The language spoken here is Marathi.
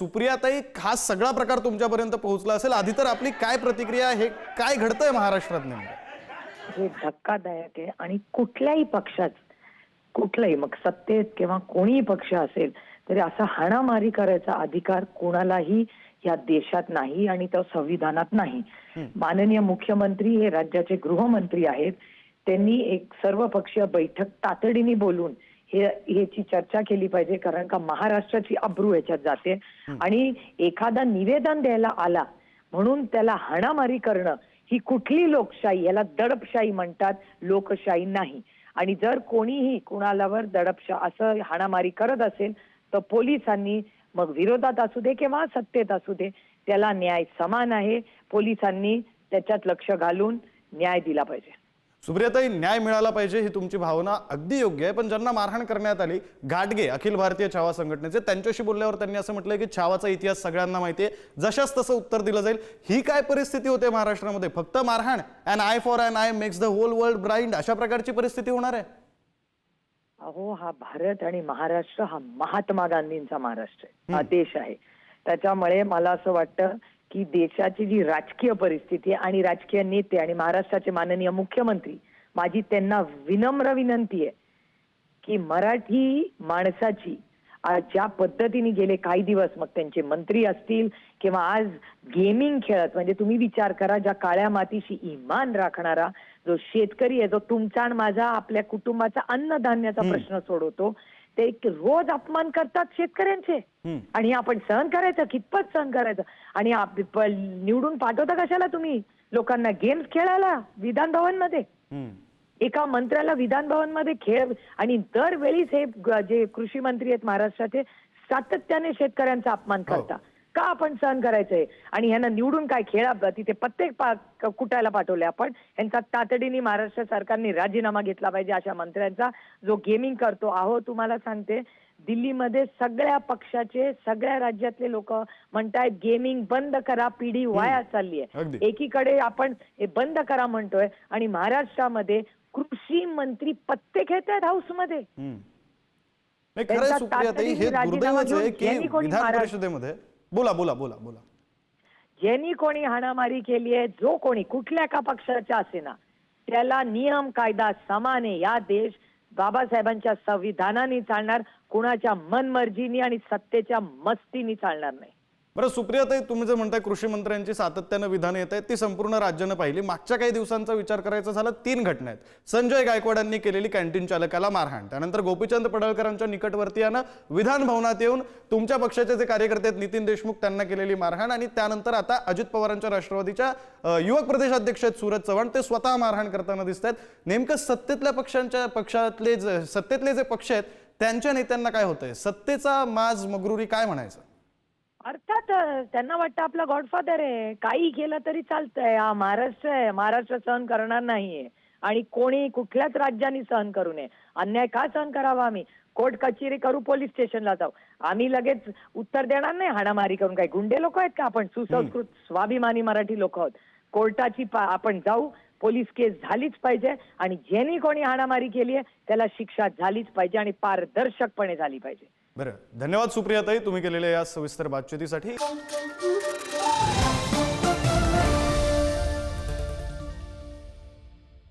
सुप्रियाताई हा सगळा प्रकार तुमच्यापर्यंत पोहोचला असेल. आधी तर आपली काय प्रतिक्रिया हे काय घडतंय महाराष्ट्रात नेमकं? हे धक्कादायक आहे. आणि कुठल्याही पक्षात कुठलाही मग सत्तेत किंवा कोणीही पक्ष असेल तरी असा हाणामारी करायचा अधिकार कोणालाही या देशात नाही आणि तो संविधानात नाही. माननीय मुख्यमंत्री हे राज्याचे गृहमंत्री आहेत. त्यांनी एक सर्वपक्षीय बैठक तातडीने बोलून हे याची चर्चा केली पाहिजे कारण का महाराष्ट्राची अब्रू याच्यात जाते. आणि एखादा निवेदन द्यायला आला म्हणून त्याला हाणामारी करणं ही कुठली लोकशाही याला दडपशाही म्हणतात लोकशाही नाही. आणि जर कोणीही कुणालावर दडपशा असं हाणामारी करत असेल तर पोलिसांनी मग विरोधात असू दे किंवा सत्तेत असू दे त्याला न्याय समान आहे. पोलिसांनी त्याच्यात लक्ष घालून न्याय दिला पाहिजे. सुप्रियाताई न्याय मिळाला पाहिजे ही तुमची भावना अगदी योग्य आहे पण ज्यांना मारहाण करण्यात आली घाटगे अखिल भारतीय छावा संघटनेचे त्यांच्याशी बोलल्यावर त्यांनी असं म्हटलंय की छावाचा इतिहास सगळ्यांना माहिती आहे. जशाच तसं उत्तर दिलं जाईल. ही काय परिस्थिती होते महाराष्ट्रामध्ये? फक्त मारहाण? And eye for an eye makes the whole world blind अशा प्रकारची परिस्थिती होणार आहे. अहो हा भारत आणि महाराष्ट्र हा महात्मा गांधींचा महाराष्ट्र आहे. हा देश आहे. त्याच्यामुळे मला असं वाटतं की देशाची जी राजकीय परिस्थिती आहे आणि राजकीय नेते आणि महाराष्ट्राचे माननीय मुख्यमंत्री माझी त्यांना विनम्र विनंती आहे की मराठी माणसाची आज ज्या पद्धतीने गेले काही दिवस मग त्यांचे मंत्री असतील किंवा आज गेमिंग खेळत म्हणजे तुम्ही विचार करा ज्या काळ्या मातीशी इमान राखणारा जो शेतकरी आहे जो तुमचा आणि माझा आपल्या कुटुंबाचा अन्नधान्याचा प्रश्न सोडवतो ते एक रोज अपमान करतात शेतकऱ्यांचे. आणि हे आपण सहन करायचं कितपत सहन करायचं? आणि निवडून पाठवता कशाला तुम्ही? लोकांना गेम्स खेळायला विधान भवनमध्ये. एका मंत्र्याला विधान भवनमध्ये खेळ आणि दरवेळीच हे जे कृषी मंत्री आहेत महाराष्ट्राचे सातत्याने शेतकऱ्यांचा अपमान करता का आपण सहन करायचंय. आणि ह्यांना निवडून काय खेळा तिथे प्रत्येक पा कुटायला पाठवले आपण. यांचा तातडीने महाराष्ट्र सरकारने राजीनामा घेतला पाहिजे अशा मंत्र्यांचा जो गेमिंग करतो. आहो तुम्हाला सांगते दिल्लीमध्ये सगळ्या पक्षाचे सगळ्या राज्यातले लोक म्हणतायत गेमिंग बंद करा पिढी वाया चालली. आहे एकीकडे आपण हे बंद करा म्हणतोय आणि महाराष्ट्रामध्ये कृषी मंत्री पत्ते खेळत आहेत हाऊसमध्ये. हे राजीनामा दुर्दैवच आहे घेऊन कोणी विधान महाराष्ट्र- परिषदेमध्ये बोला बोला बोला बोला. ज्यांनी कोणी हाणामारी केली आहे जो कोणी कुठल्या का पक्षाचा असेना त्याला नियम कायदा समान आहे या देश बाबासाहेबांच्या संविधानाने चालणार कुणाच्या मनमर्जीनी आणि सत्तेच्या मस्तीनी चालणार नाही. बरं सुप्रियाताई तुम्ही जे म्हणताय कृषी मंत्र्यांची सातत्यानं विधानं येत आहेत ती संपूर्ण राज्यानं पाहिली. मागच्या काही दिवसांचा विचार करायचा झाला तीन घटना आहेत. संजय गायकवाडांनी केलेली कॅन्टीन चालकाला मारहाण. त्यानंतर गोपीचंद पडळकरांच्या निकटवर्तीयानं विधान भवनात येऊन तुमच्या पक्षाचे जे कार्यकर्ते आहेत नितीन देशमुख त्यांना केलेली मारहाण आणि त्यानंतर आता अजित पवारांच्या राष्ट्रवादीच्या युवक प्रदेशाध्यक्ष आहेत सूरज चव्हाण ते स्वतः मारहाण करताना दिसत आहेत. नेमकं सत्तेतल्या पक्षांच्या पक्षातले जे सत्तेतले जे पक्ष आहेत त्यांच्या नेत्यांना काय होतंय? सत्तेचा माज मगरुरी काय म्हणायचं? अर्थात त्यांना वाटतं आपला गॉडफादर आहे. काही केलं तरी चालतंय. हा महाराष्ट्र आहे. महाराष्ट्र सहन करणार नाहीये. आणि कोणी कुठल्याच राज्याने सहन करू नये. अन्याय का सहन करावा आम्ही? कोर्ट कचेरी करू पोलीस स्टेशनला जाऊ. आम्ही लगेच उत्तर देणार नाही. हाणामारी करून काही. गुंडे लोक आहेत का आपण? सुसंस्कृत स्वाभिमानी मराठी लोक आहोत. कोर्टाची आपण जाऊ. पोलीस केस झालीच पाहिजे. आणि ज्यांनी कोणी हाणामारी केली आहे त्याला शिक्षा झालीच पाहिजे आणि पारदर्शकपणे झाली पाहिजे. बरं धन्यवाद सुप्रियाताई तुम्ही केलेल्या या सविस्तर बातचीतीसाठी.